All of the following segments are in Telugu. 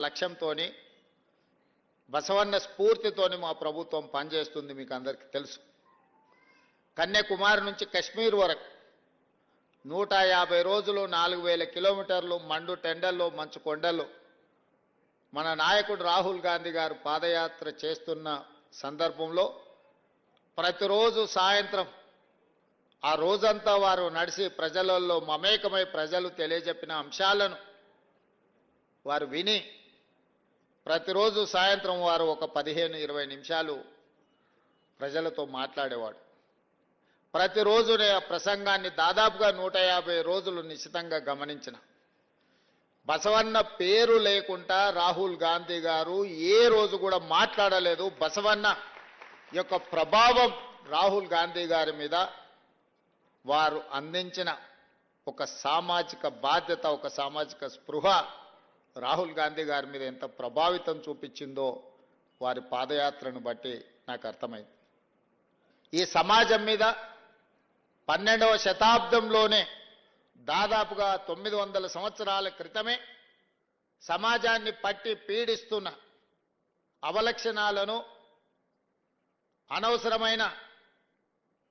లక్ష్యంతోని బసవన్న స్ఫూర్తితోని మా ప్రభుత్వం పనిచేస్తుంది మీకు అందరికీ తెలుసు. కన్యాకుమారి నుంచి కశ్మీర్ వరకు నూట యాభై రోజులు నాలుగు వేల కిలోమీటర్లు మండు టెండల్లో మంచు కొండల్లో మన నాయకుడు రాహుల్ గాంధీ గారు పాదయాత్ర చేస్తున్న సందర్భంలో ప్రతిరోజు సాయంత్రం ఆ రోజంతా వారు నడిచి ప్రజలలో మమేకమై ప్రజలు తెలియజెప్పిన అంశాలను వారు విని ప్రతిరోజు సాయంత్రం వారు ఒక పదిహేను ఇరవై నిమిషాలు ప్రజలతో మాట్లాడేవాడు. ప్రతిరోజు నే ఆ ప్రసంగాన్ని దాదాపుగా నూట యాభై రోజులు నిశ్చితంగా గమనించిన. బసవన్న పేరు లేకుండా రాహుల్ గాంధీ గారు ఏ రోజు కూడా మాట్లాడలేదు. బసవన్న యొక్క ప్రభావం రాహుల్ గాంధీ గారి మీద వారు అందించిన ఒక సామాజిక బాధ్యత ఒక సామాజిక స్పృహ రాహుల్ గాంధీ గారి మీద ఎంత ప్రభావితం చూపించిందో వారి పాదయాత్రను బట్టి నాకు అర్థమైంది. ఈ సమాజం మీద పన్నెండవ శతాబ్దంలోనే దాదాపుగా తొమ్మిది వందల సంవత్సరాల క్రితమే సమాజాన్ని పట్టి పీడిస్తున్న అవలక్షణాలను అనవసరమైన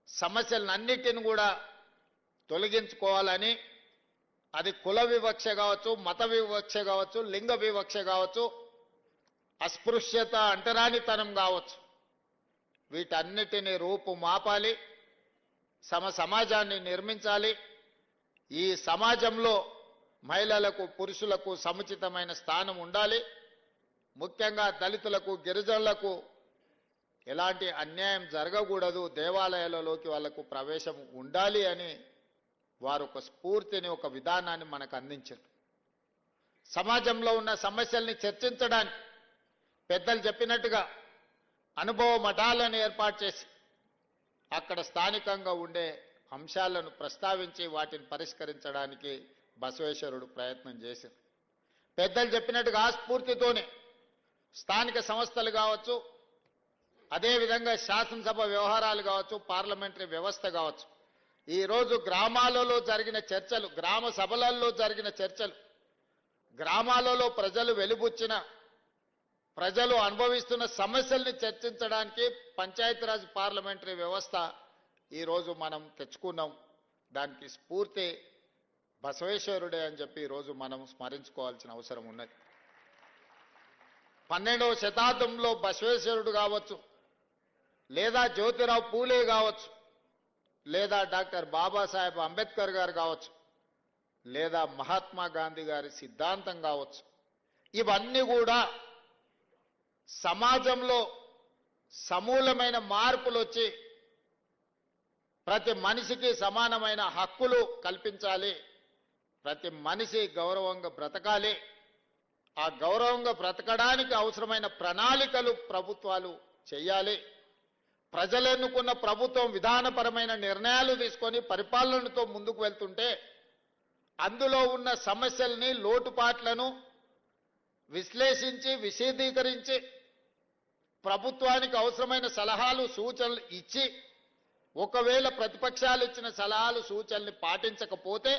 సమస్యలన్నిటిని కూడా తొలగించుకోవాలని అది కుల వివక్ష కావచ్చు మత వివక్ష కావచ్చు లింగ వివక్ష కావచ్చు అస్పృశ్యత అంటరానితనం కావచ్చు. వీటన్నిటిని రూపు మాపాలి సమ సమాజాన్ని నిర్మించాలి. ఈ సమాజంలో మహిళలకు పురుషులకు సముచితమైన స్థానం ఉండాలి. ముఖ్యంగా దళితులకు గిరిజనులకు ఎలాంటి అన్యాయం జరగకూడదు. దేవాలయాలలోకి వాళ్ళకు ప్రవేశం ఉండాలి అని వారు ఒక స్ఫూర్తిని ఒక విధానాన్ని మనకు అందించారు. సమాజంలో ఉన్న సమస్యల్ని చర్చించడానికి పెద్దలు చెప్పినట్టుగా అనుభవ మఠాలను ఏర్పాటు చేసి అక్కడ స్థానికంగా ఉండే అంశాలను ప్రస్తావించి వాటిని పరిష్కరించడానికి బసవేశ్వరుడు ప్రయత్నం చేశారు. పెద్దలు చెప్పినట్టుగా ఆ స్ఫూర్తితోనే స్థానిక సంస్థలు కావచ్చు అదేవిధంగా శాసనసభ వ్యవహారాలు కావచ్చు పార్లమెంటరీ వ్యవస్థ కావచ్చు ఈరోజు గ్రామాలలో జరిగిన చర్చలు గ్రామ సభలలో జరిగిన చర్చలు. గ్రామాలలో ప్రజలు వెలుబుచ్చిన ప్రజలు అనుభవిస్తున్న సమస్యల్ని చర్చించడానికి పంచాయతీరాజ్ పార్లమెంటరీ వ్యవస్థ ఈరోజు మనం తెచ్చుకున్నాం. దానికి స్ఫూర్తి బసవేశ్వరుడే అని చెప్పి ఈరోజు మనం స్మరించుకోవాల్సిన అవసరం ఉన్నది. పన్నెండవ శతాబ్దంలో బసవేశ్వరుడు కావచ్చు లేదా జ్యోతిరావు పూలే కావచ్చు లేదా డాక్టర్ బాబాసాహెబ్ అంబేద్కర్ గారు కావచ్చు లేదా మహాత్మా గాంధీ గారి సిద్ధాంతం కావచ్చు ఇవన్నీ కూడా సమాజంలో సమూలమైన మార్పులు వచ్చి ప్రతి మనిషికి సమానమైన హక్కులు కల్పించాలి ప్రతి మనిషి గౌరవంగా బ్రతకాలి. ఆ గౌరవంగా బ్రతకడానికి అవసరమైన ప్రణాళికలు ప్రభుత్వాలు చేయాలి. ప్రజలెన్నుకున్న ప్రభుత్వం విధానపరమైన నిర్ణయాలు తీసుకొని పరిపాలనతో ముందుకు వెళ్తుంటే అందులో ఉన్న సమస్యల్ని లోటుపాట్లను విశ్లేషించి విశదీకరించి ప్రభుత్వానికి అవసరమైన సలహాలు సూచనలు ఇచ్చి ఒకవేళ ప్రతిపక్షాలు ఇచ్చిన సలహాలు సూచనల్ని పాటించకపోతే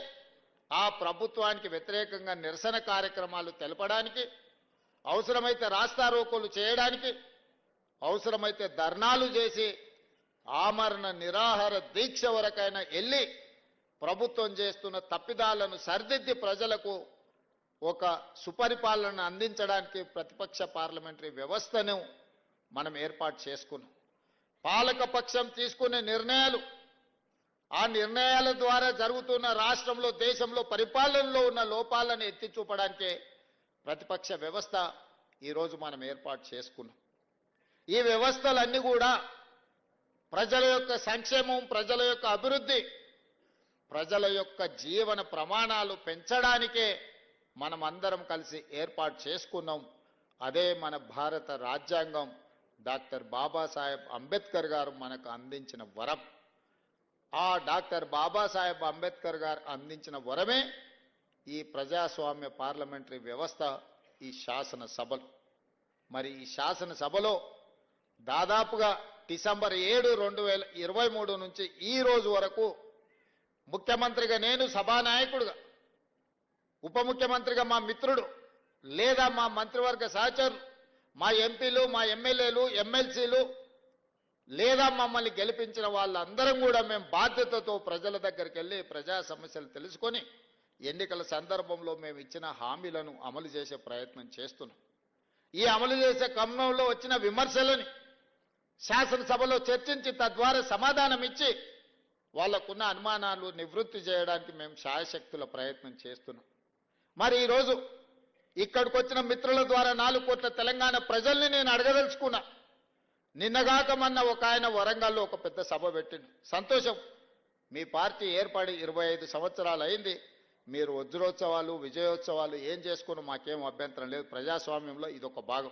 ఆ ప్రభుత్వానికి వ్యతిరేకంగా నిరసన కార్యక్రమాలు తెలపడానికి అవసరమైతే రాస్తారోకోలు చేయడానికి అవసరమైతే ధర్నాలు చేసి ఆమరణ నిరాహార దీక్ష వరకైనా వెళ్ళి ప్రభుత్వం చేస్తున్న తప్పిదాలను సరిదిద్ది ప్రజలకు ఒక సుపరిపాలన అందించడానికి ప్రతిపక్ష పార్లమెంటరీ వ్యవస్థను మనం ఏర్పాటు చేసుకున్నాం. పాలక పక్షం తీసుకునే నిర్ణయాలు ఆ నిర్ణయాల ద్వారా జరుగుతున్న రాష్ట్రంలో దేశంలో పరిపాలనలో ఉన్న లోపాలను ఎత్తి చూపడానికే ప్రతిపక్ష వ్యవస్థ ఈరోజు మనం ఏర్పాటు చేసుకున్నాం. ఈ వ్యవస్థలన్నీ కూడా ప్రజల యొక్క సంక్షేమం ప్రజల యొక్క అభివృద్ధి ప్రజల యొక్క జీవన ప్రమాణాలు పెంచడానికే మనం అందరం కలిసి ఏర్పాటు చేసుకున్నాం. అదే మన భారత రాజ్యాంగం డాక్టర్ బాబాసాహెబ్ అంబేద్కర్ గారు మనకు అందించిన వరం. ఆ డాక్టర్ బాబాసాహెబ్ అంబేద్కర్ గారు అందించిన వరమే ఈ ప్రజాస్వామ్య పార్లమెంటరీ వ్యవస్థ ఈ శాసన సభలు మరి ఈ శాసన సభలో దాదాపుగా డిసెంబర్ ఏడు రెండు వేల ఇరవై మూడు నుంచి ఈ రోజు వరకు ముఖ్యమంత్రిగా నేను సభానాయకుడుగా ఉప ముఖ్యమంత్రిగా మా మిత్రుడు లేదా మా మంత్రివర్గ సహచరులు మా ఎంపీలు మా ఎమ్మెల్యేలు ఎమ్మెల్సీలు లేదా మమ్మల్ని గెలిపించిన వాళ్ళందరం కూడా మేము బాధ్యతతో ప్రజల దగ్గరికి వెళ్ళి ప్రజా సమస్యలు తెలుసుకొని ఎన్నికల సందర్భంలో మేము ఇచ్చిన హామీలను అమలు చేసే ప్రయత్నం చేస్తున్నాం. ఈ అమలు చేసే క్రమంలో వచ్చిన విమర్శలని శాసనసభలో చర్చించి తద్వారా సమాధానం ఇచ్చి వాళ్ళకున్న అనుమానాలు నివృత్తి చేయడానికి మేము శాయశక్తుల ప్రయత్నం చేస్తున్నాం. మరి ఈరోజు ఇక్కడికి వచ్చిన మిత్రుల ద్వారా నాలుగు కోట్ల తెలంగాణ ప్రజల్ని నేను అడగదలుచుకున్నా. నిన్నగాక మొన్న ఒక ఆయన వరంగల్లో ఒక పెద్ద సభ పెట్టిండు. సంతోషం. మీ పార్టీ ఏర్పడి ఇరవై ఐదు సంవత్సరాలు అయింది. మీరు వజ్రోత్సవాలు విజయోత్సవాలు ఏం చేసుకుని మాకేం అభ్యంతరం లేదు. ప్రజాస్వామ్యంలో ఇదొక భాగం.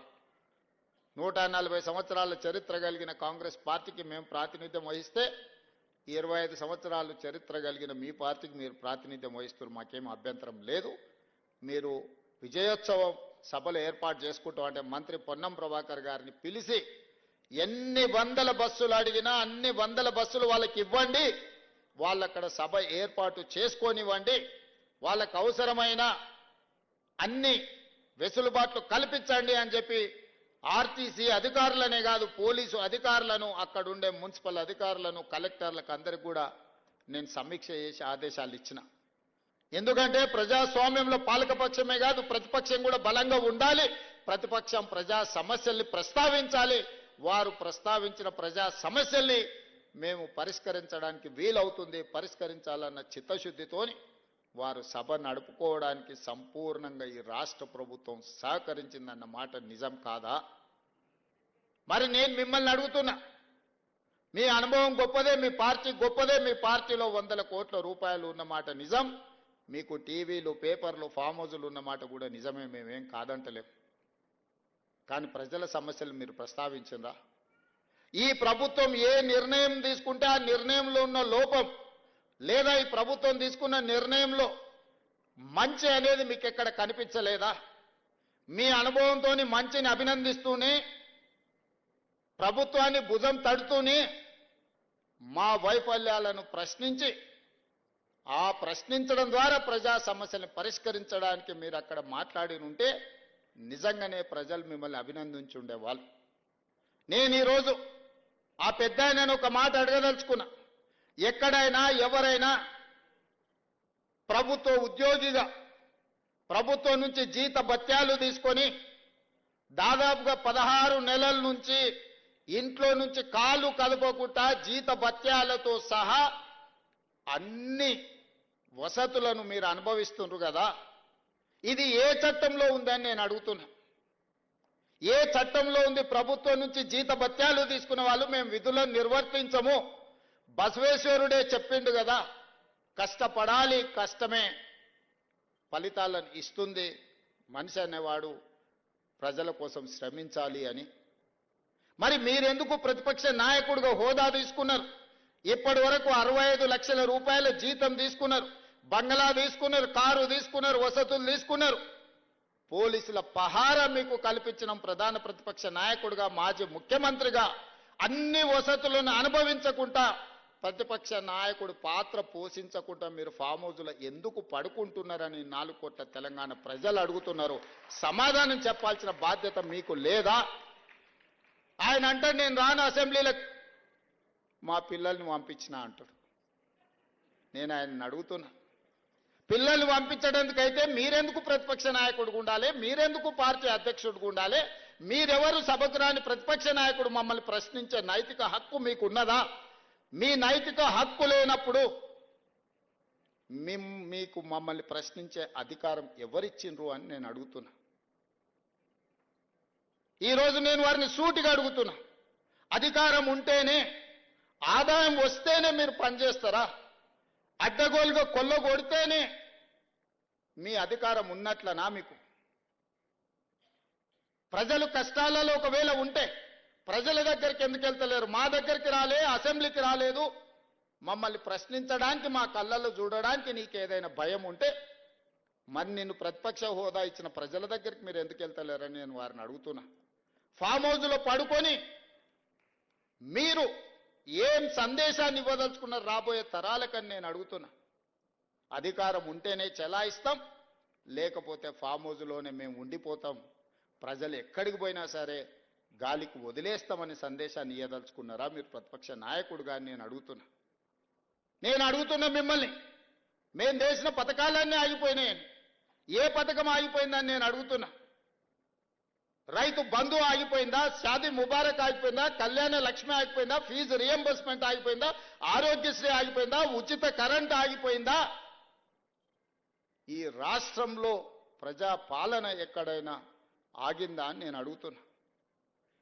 నూట నలభై సంవత్సరాల చరిత్ర కలిగిన కాంగ్రెస్ పార్టీకి మేము ప్రాతినిధ్యం వహిస్తే ఇరవై ఐదు సంవత్సరాలు చరిత్ర కలిగిన మీ పార్టీకి మీరు ప్రాతినిధ్యం వహిస్తున్నారు. మాకేం అభ్యంతరం లేదు. మీరు విజయోత్సవం సభలు ఏర్పాటు చేసుకుంటాం అంటే మంత్రి పొన్నం ప్రభాకర్ గారిని పిలిచి ఎన్ని వందల బస్సులు అడిగినా అన్ని వందల బస్సులు వాళ్ళకి ఇవ్వండి. వాళ్ళక్కడ సభ ఏర్పాటు చేసుకొనివ్వండి. వాళ్ళకు అవసరమైన అన్ని వెసులుబాట్లు కల్పించండి అని చెప్పి ఆర్టీసీ అధికారులనే కాదు పోలీసు అధికారులను అక్కడుండే మున్సిపల్ అధికారులను కలెక్టర్లకు అందరికి కూడా నేను సమీక్ష చేసి ఆదేశాలు ఇచ్చిన. ఎందుకంటే ప్రజాస్వామ్యంలో పాలకపక్షమే కాదు ప్రతిపక్షం కూడా బలంగా ఉండాలి. ప్రతిపక్షం ప్రజా సమస్యల్ని ప్రస్తావించాలి. వారు ప్రస్తావించిన ప్రజా సమస్యల్ని మేము పరిష్కరించడానికి వీలవుతుంది పరిష్కరించాలన్న చిత్తశుద్ధితోని వారు సభ నడుపుకోవడానికి సంపూర్ణంగా ఈ రాష్ట్ర ప్రభుత్వం సహకరించిందన్న మాట నిజం కాదా? మరి నేను మిమ్మల్ని అడుగుతున్నా. మీ అనుభవం గొప్పదే మీ పార్టీ గొప్పదే మీ పార్టీలో వందల కోట్ల రూపాయలు ఉన్నమాట నిజం. మీకు టీవీలు పేపర్లు ఫామ్ హౌజులు ఉన్నమాట కూడా నిజమే మేమేం కాదంటలేం. కానీ ప్రజల సమస్యలు మీరు ప్రస్తావించిందా ఈ ప్రభుత్వం ఏ నిర్ణయం తీసుకుంటే ఆ నిర్ణయంలో ఉన్న లోపం లేదా ఈ ప్రభుత్వం తీసుకున్న నిర్ణయంలో మంచి అనేది మీకు ఎక్కడ కనిపించలేదా? మీ అనుభవంతో మంచిని అభినందిస్తూనే ప్రభుత్వాన్ని భుజం తడుతూనే మా వైఫల్యాలను ప్రశ్నించి ఆ ప్రశ్నించడం ద్వారా ప్రజా సమస్యలను పరిష్కరించడానికి మీరు అక్కడ మాట్లాడి ఉంటే నిజంగానే ప్రజలు మిమ్మల్ని అభినందించి ఉండేవాళ్ళు నేను ఈరోజు ఆ పెద్ద ఆయనను ఒక మాట అడగదలుచుకున్నా. ఎక్కడైనా ఎవరైనా ప్రభుత్వ ఉద్యోగిగా ప్రభుత్వం నుంచి జీత భత్యాలు తీసుకొని దాదాపుగా పదహారు నెలల నుంచి ఇంట్లో నుంచి కాళ్ళు కదుకోకుండా జీత భత్యాలతో సహా అన్ని వసతులను మీరు అనుభవిస్తుండ్రు కదా. ఇది ఏ చట్టంలో ఉందని నేను అడుగుతున్నా. ఏ చట్టంలో ఉంది? ప్రభుత్వం నుంచి జీత భత్యాలు తీసుకున్న వాళ్ళు మేము విధులను నిర్వర్తించము. బసవేశ్వరుడే చెప్పిండు కదా కష్టపడాలి కష్టమే. ఫలితాలను ఇస్తుంది మనిషి అనేవాడు ప్రజల కోసం శ్రమించాలి అని. మరి మీరెందుకు ప్రతిపక్ష నాయకుడిగా హోదా తీసుకున్నారు? ఇప్పటి వరకు అరవై ఐదు లక్షల రూపాయల జీతం తీసుకున్నారు బంగ్లా తీసుకున్నారు కారు తీసుకున్నారు వసతులు తీసుకున్నారు. పోలీసుల పహారా మీకు కల్పించిన ప్రధాన ప్రతిపక్ష నాయకుడిగా మాజీ ముఖ్యమంత్రిగా అన్ని వసతులను అనుభవించకుండా ప్రతిపక్ష నాయకుడు పాత్ర పోషించకుండా మీరు ఫామ్ హౌజ్లో ఎందుకు పడుకుంటున్నారని నాలుగు కోట్ల తెలంగాణ ప్రజలు అడుగుతున్నారు. సమాధానం చెప్పాల్సిన బాధ్యత మీకు లేదా? ఆయన అంటే నేను రాను అసెంబ్లీలో. మా పిల్లల్ని పంపించిన అంటాడు. నేను ఆయన్ని అడుగుతున్నా. పిల్లల్ని పంపించడానికైతే మీరెందుకు ప్రతిపక్ష నాయకుడు ఉండాలి? మీరెందుకు పార్టీ అధ్యక్షుడు ఉండాలి? మీరెవరు సభకు రాని ప్రతిపక్ష నాయకుడు మమ్మల్ని ప్రశ్నించే నైతిక హక్కు మీకు ఉన్నదా మీ నైతిక హక్కు లేనప్పుడు మిమ్- మీకు మమ్మల్ని ప్రశ్నించే అధికారం ఎవరిచ్చిండ్రు అని నేను అడుగుతున్నా. ఈరోజు నేను వారిని సూటిగా అడుగుతున్నా. అధికారం ఉంటేనే ఆదాయం వస్తేనే మీరు పనిచేస్తారా? అడ్డగోలుగా కొల్లగొడితేనే మీ అధికారం ఉన్నట్లనా మీకు? ప్రజలు కష్టాలలో ఒకవేళ ఉంటే ప్రజల దగ్గరికి ఎందుకు వెళ్తలేరు? మా దగ్గరికి రాలే అసెంబ్లీకి రాలేదు. మమ్మల్ని ప్రశ్నించడానికి మా కళ్ళల్లో చూడడానికి నీకు ఏదైనా భయం ఉంటే మరి నిన్ను ప్రతిపక్ష హోదా ఇచ్చిన ప్రజల దగ్గరికి మీరు ఎందుకు వెళ్తలేరని నేను వారిని అడుగుతున్నా. ఫామ్ హౌజ్లో పడుకొని మీరు ఏం సందేశాన్ని ఇవ్వదలుచుకున్నారు రాబోయే తరాలకని నేను అడుగుతున్నా. అధికారం ఉంటేనే చెలాయిస్తాం లేకపోతే ఫామ్ హౌస్లోనే మేము ఉండిపోతాం. ప్రజలు ఎక్కడికి పోయినా సరే గాలికి వదిలేస్తామని సందేశాన్ని ఇయ్యదలుచుకున్నారా? మీరు ప్రతిపక్ష నాయకుడుగా నేను అడుగుతున్నా. నేను అడుగుతున్నా మిమ్మల్ని. మేము చేసిన పథకాలన్నీ ఆగిపోయినాయని ఏ పథకం ఆగిపోయిందని నేను అడుగుతున్నా. రైతు బంధు ఆగిపోయిందా? షాదీ ముబారక్ ఆగిపోయిందా? కళ్యాణ లక్ష్మి ఆగిపోయిందా? ఫీజు రియంబర్స్మెంట్ ఆగిపోయిందా? ఆరోగ్యశ్రీ ఆగిపోయిందా? ఉచిత కరెంట్ ఆగిపోయిందా? ఈ రాష్ట్రంలో ప్రజా పాలన ఎక్కడైనా ఆగిందా అని నేను అడుగుతున్నా.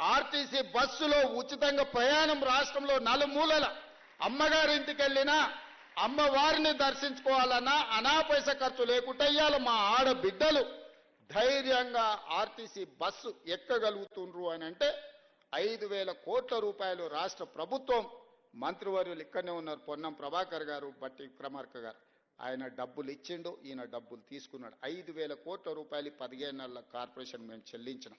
ఆర్టీసీ బస్సులో ఉచితంగా ప్రయాణం రాష్ట్రంలో నలుమూలల అమ్మగారింటికి వెళ్ళినా అమ్మవారిని దర్శించుకోవాలన్నా అనా పైస ఖర్చు లేకుండా ఇయ్యాల మా ఆడబిడ్డలు. ధైర్యంగా ఆర్టీసీ బస్సు ఎక్కగలుగుతుండ్రు అని అంటే ఐదు వేల కోట్ల రూపాయలు రాష్ట్ర ప్రభుత్వం మంత్రివర్యులు ఇక్కడనే ఉన్నారు పొన్నం ప్రభాకర్ గారు బట్టి విక్రమార్క గారు. ఆయన డబ్బులు ఇచ్చిండు ఈయన డబ్బులు తీసుకున్నాడు. ఐదు వేల కోట్ల రూపాయలు పదిహేను నెలల కార్పొరేషన్ మేము చెల్లించినాం.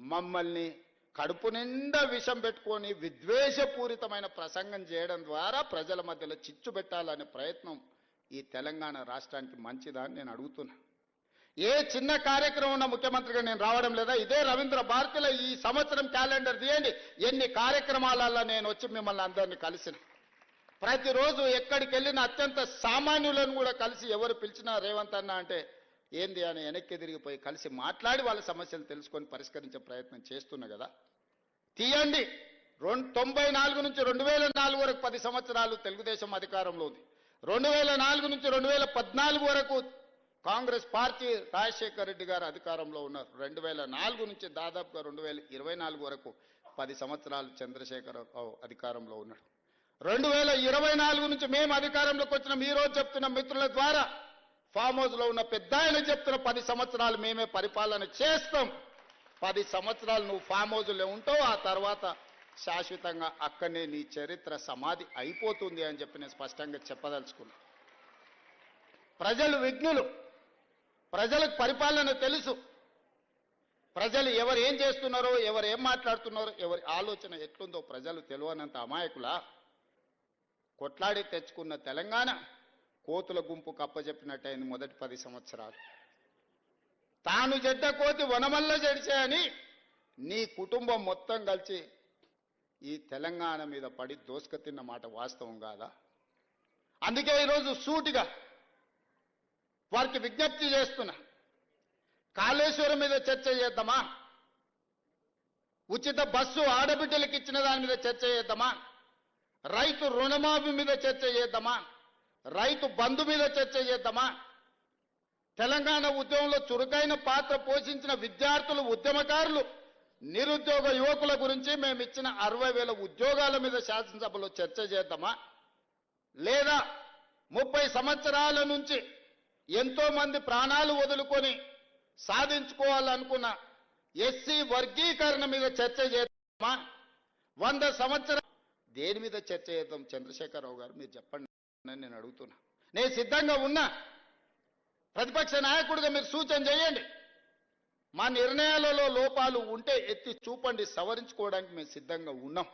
మమ్మల్ని కడుపు నిండా విషం పెట్టుకొని విద్వేషపూరితమైన ప్రసంగం చేయడం ద్వారా ప్రజల మధ్యలో చిచ్చు పెట్టాలనే ప్రయత్నం ఈ తెలంగాణ రాష్ట్రానికి మంచిదా అని నేను అడుగుతున్నా. ఏ చిన్న కార్యక్రమం ఉన్న ముఖ్యమంత్రిగా నేను రావడం లేదా? ఇదే రవీంద్ర భారతిలో ఈ సంవత్సరం క్యాలెండర్ తీయండి. ఎన్ని కార్యక్రమాలలో నేను వచ్చి మిమ్మల్ని అందరినీ కలిసిన? ప్రతిరోజు ఎక్కడికి వెళ్ళిన అత్యంత సామాన్యులను కూడా కలిసి ఎవరు పిలిచినా రేవంత్ అన్న అంటే ఏంది అని వెనక్కి తిరిగిపోయి కలిసి మాట్లాడి వాళ్ళ సమస్యలు తెలుసుకొని పరిష్కరించే ప్రయత్నం చేస్తున్నా కదా? తీయండి. రెండు తొంభై నాలుగు నుంచి రెండు వేల నాలుగు వరకు పది సంవత్సరాలు తెలుగుదేశం అధికారంలో ఉంది. రెండు వేల నాలుగు నుంచి రెండు వేల పద్నాలుగు వరకు కాంగ్రెస్ పార్టీ రాజశేఖర్ రెడ్డి గారు అధికారంలో ఉన్నారు. రెండు వేల నాలుగు నుంచి దాదాపుగా రెండు వేల ఇరవై నాలుగు వరకు పది సంవత్సరాలు చంద్రశేఖర్ అధికారంలో ఉన్నాడు. రెండు వేల ఇరవై నాలుగు నుంచి మేము అధికారంలోకి వచ్చిన. మీరు రోజు చెప్తున్న మిత్రుల ద్వారా ఫామ్ హౌస్లో ఉన్న పెద్ద ఆయన చెప్తున్న పది సంవత్సరాలు మేమే పరిపాలన చేస్తాం. పది సంవత్సరాలు నువ్వు ఫామ్ హౌస్లో ఉంటావు ఆ తర్వాత శాశ్వతంగా అక్కడనే నీ చరిత్ర సమాధి అయిపోతుంది అని చెప్పి నేను స్పష్టంగా చెప్పదలుచుకున్నా. ప్రజలు విఘ్నులు. ప్రజలకు పరిపాలన తెలుసు. ప్రజలు ఎవరు ఏం చేస్తున్నారో ఎవరు ఏం మాట్లాడుతున్నారో ఎవరి ఆలోచన ఎట్లుందో ప్రజలు తెలియనంత అమాయకులా. కొట్లాడి తెచ్చుకున్న తెలంగాణ కోతుల గుంపు కప్పజెప్పినట్టయింది మొదటి పది సంవత్సరాలు. తాను చెడ్డ కోతి వనమల్ల చెడిచాయని నీ కుటుంబం మొత్తం కలిసి ఈ తెలంగాణ మీద పడి దోసుక తిన్న మాట వాస్తవం కాదా? అందుకే ఈరోజు సూటిగా వారికి విజ్ఞప్తి చేస్తున్నా కాళేశ్వరం మీద చర్చ చేద్దామా? ఉచిత బస్సు ఆడబిడ్డలకు ఇచ్చిన దాని మీద చర్చ చేద్దామా? రైతు రుణమాఫీ మీద చర్చ చేద్దామా? రైతు బంధు మీద చర్చ చేద్దామా? తెలంగాణ ఉద్యమంలో చురుకైన పాత్ర పోషించిన విద్యార్థులు ఉద్యమకారులు నిరుద్యోగ యువకుల గురించి మేము ఇచ్చిన అరవై వేల ఉద్యోగాల మీద శాసనసభలో చర్చ చేద్దామా? లేదా ముప్పై సంవత్సరాల నుంచి ఎంతో మంది ప్రాణాలు వదులుకొని సాధించుకోవాలనుకున్న ఎస్సీ వర్గీకరణ మీద చర్చ చేద్దామా? వంద సంవత్సరాలు దేని మీద చర్చ చేద్దాం చంద్రశేఖరరావు గారు? మీరు చెప్పండి. అని నేను అడుగుతున్నా. నేను సిద్ధంగా ఉన్నా. ప్రతిపక్ష నాయకుడిగా మీరు సూచన చేయండి. మా నిర్ణయాలలో లోపాలు ఉంటే ఎత్తి చూపండి సవరించుకోవడానికి మేము సిద్ధంగా ఉన్నాం.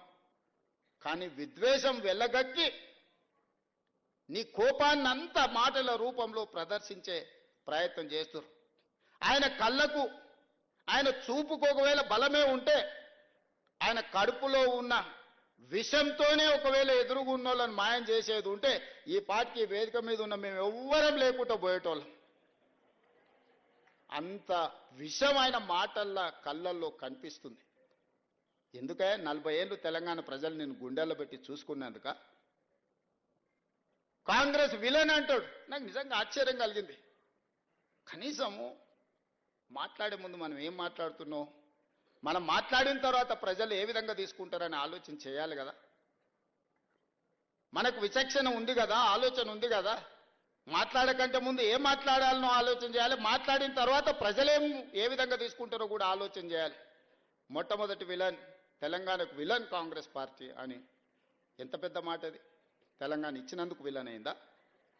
కానీ విద్వేషం వెళ్ళగక్కి నీ కోపాన్ని అంతా మాటల రూపంలో ప్రదర్శించే ప్రయత్నం చేస్తారు ఆయన కళ్ళకు ఆయన చూపుకు ఒకవేళ బలమే ఉంటే ఆయన కడుపులో ఉన్న విషంతోనే ఒకవేళ ఎదురుగున్న వాళ్ళని మాయం చేసేది ఉంటే ఈ పాటికి వేదిక మీద ఉన్న మేము ఎవ్వరం లేకుండా పోయేటోళ్ళం. అంత విషమైన మాటల్లా కళ్ళల్లో కనిపిస్తుంది. ఎందుకే నలభై ఏళ్ళు తెలంగాణ ప్రజలు నేను గుండెల్లో పెట్టి చూసుకున్నందుక? కాంగ్రెస్ విలన్ అంటాడు. నాకు నిజంగా ఆశ్చర్యం కలిగింది. కనీసము మాట్లాడే ముందు మనం ఏం మాట్లాడుతున్నాం? మనం మాట్లాడిన తర్వాత ప్రజలు ఏ విధంగా తీసుకుంటారని ఆలోచన చేయాలి కదా. మనకు విచక్షణ ఉంది కదా ఆలోచన ఉంది కదా. మాట్లాడకంటే ముందు ఏం మాట్లాడాలనో ఆలోచన చేయాలి. మాట్లాడిన తర్వాత ప్రజలేం ఏ విధంగా తీసుకుంటారో కూడా ఆలోచన చేయాలి. మొట్టమొదటి విలన్ తెలంగాణకు విలన్ కాంగ్రెస్ పార్టీ అని. ఎంత పెద్ద మాట అది? తెలంగాణ ఇచ్చినందుకు విలన్ అయిందా?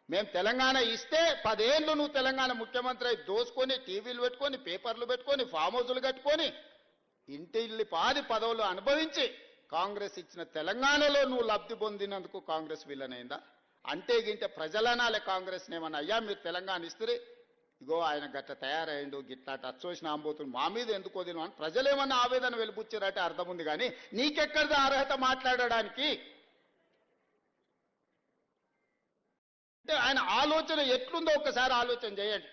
మేము తెలంగాణ ఇస్తే పదేళ్ళు నువ్వు తెలంగాణ ముఖ్యమంత్రి అయి దోసుకొని టీవీలు పెట్టుకొని పేపర్లు పెట్టుకొని ఫామ్ హౌజులు కట్టుకొని ఇంటిల్లి పాది పదవులు అనుభవించి కాంగ్రెస్ ఇచ్చిన తెలంగాణలో నువ్వు లబ్ధి పొందినందుకు కాంగ్రెస్ విలన్ అంటే గింటే ప్రజలనాలే కాంగ్రెస్ ఏమన్నా అయ్యా మీరు తెలంగాణ ఇస్తే ఇగో ఆయన గట్ట తయారయ్యండు గిట్లా అచ్చోసిన ఆంబోతులు మా మీద ఎందుకు వదిలిన అని ప్రజలేమన్నా ఆవేదన వెలిపుచ్చారంటే అర్థం ఉంది కానీ నీకెక్కడిది అర్హత మాట్లాడడానికి? అంటే ఆయన ఆలోచన ఎట్లుందో ఒక్కసారి ఆలోచన చేయండి.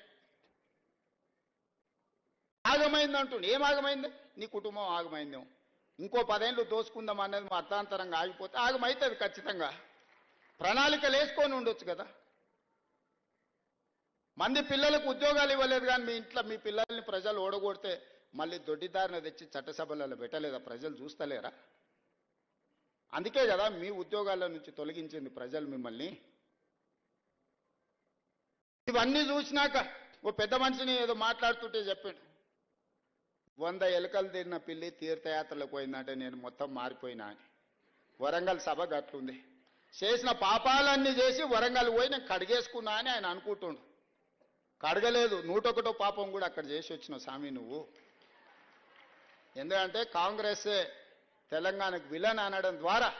ఆగమైంది అంటుండు ఏం ఆగమైంది? నీ కుటుంబం ఆగమైందేమో ఇంకో పదేళ్ళు దోసుకుందాం అనేది అర్థాంతరంగా ఆగిపోతే ఆగమైతుంది ఖచ్చితంగా. ప్రణాళికలు వేసుకొని ఉండొచ్చు కదా. మంది పిల్లలకు ఉద్యోగాలు ఇవ్వలేదు కానీ మీ ఇంట్లో మీ పిల్లల్ని ప్రజలు ఓడగొడితే మళ్ళీ దొడ్డిదారిన తెచ్చి చట్టసభలలో పెట్టలేదా? ప్రజలు చూస్తలేరా? అందుకే కదా మీ ఉద్యోగాల నుంచి తొలగించింది ప్రజలు మిమ్మల్ని. ఇవన్నీ చూసినాక ఓ పెద్ద మనిషిని ఏదో మాట్లాడుతుంటే చెప్పాడు. వంద ఎలుకలు తిన్న పిల్లి తీర్థయాత్రలకు పోయిందంటే నేను మొత్తం మారిపోయినా అని. వరంగల్ సభ గట్లుంది. చేసిన పాపాలన్నీ చేసి వరంగల్ పోయి నేను కడిగేసుకున్నా అని ఆయన అనుకుంటుండు. కడగలేదు. నూటొకటో పాపం కూడా అక్కడ చేసి వచ్చిన స్వామి నువ్వు. ఎందుకంటే కాంగ్రెస్ తెలంగాణకు విలన్ అనడం ద్వారా.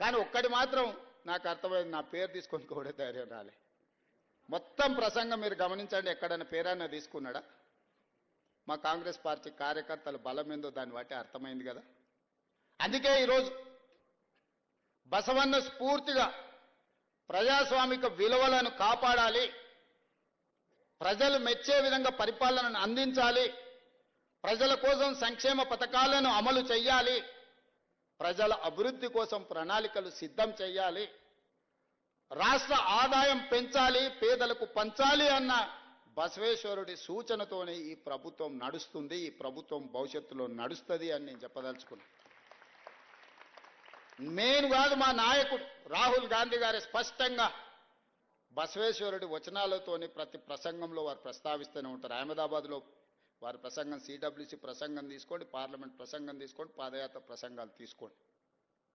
కానీ ఒక్కటి మాత్రం నాకు అర్థమైంది. నా పేరు తీసుకొని కూడా ధైర్యం రాలే. మొత్తం ప్రసంగం మీరు గమనించండి. ఎక్కడైనా పేరైనా తీసుకున్నాడా? మా కాంగ్రెస్ పార్టీ కార్యకర్తల బలం ఏందో దాన్ని బట్టి అర్థమైంది కదా? అందుకే ఈరోజు బసవన్న స్ఫూర్తిగా ప్రజాస్వామిక విలువలను కాపాడాలి ప్రజలు మెచ్చే విధంగా పరిపాలనను అందించాలి ప్రజల కోసం సంక్షేమ పథకాలను అమలు చేయాలి ప్రజల అభివృద్ధి కోసం ప్రణాళికలు సిద్ధం చేయాలి రాష్ట్ర ఆదాయం పెంచాలి పేదలకు పంచాలి అన్న బసవేశ్వరుడి సూచనతోనే ఈ ప్రభుత్వం నడుస్తుంది ఈ ప్రభుత్వం భవిష్యత్తులో నడుస్తుంది అని నేను చెప్పదలుచుకున్నాను నేను కాదు మా నాయకుడు రాహుల్ గాంధీ గారు స్పష్టంగా బసవేశ్వరుడి వచనాలతోని ప్రతి ప్రసంగంలో వారు ప్రస్తావిస్తూనే ఉంటారు. అహ్మదాబాద్లో వారి ప్రసంగం సిడబ్ల్యూసి ప్రసంగం తీసుకోండి పార్లమెంట్ ప్రసంగం తీసుకోండి పాదయాత్ర ప్రసంగాలు తీసుకోండి.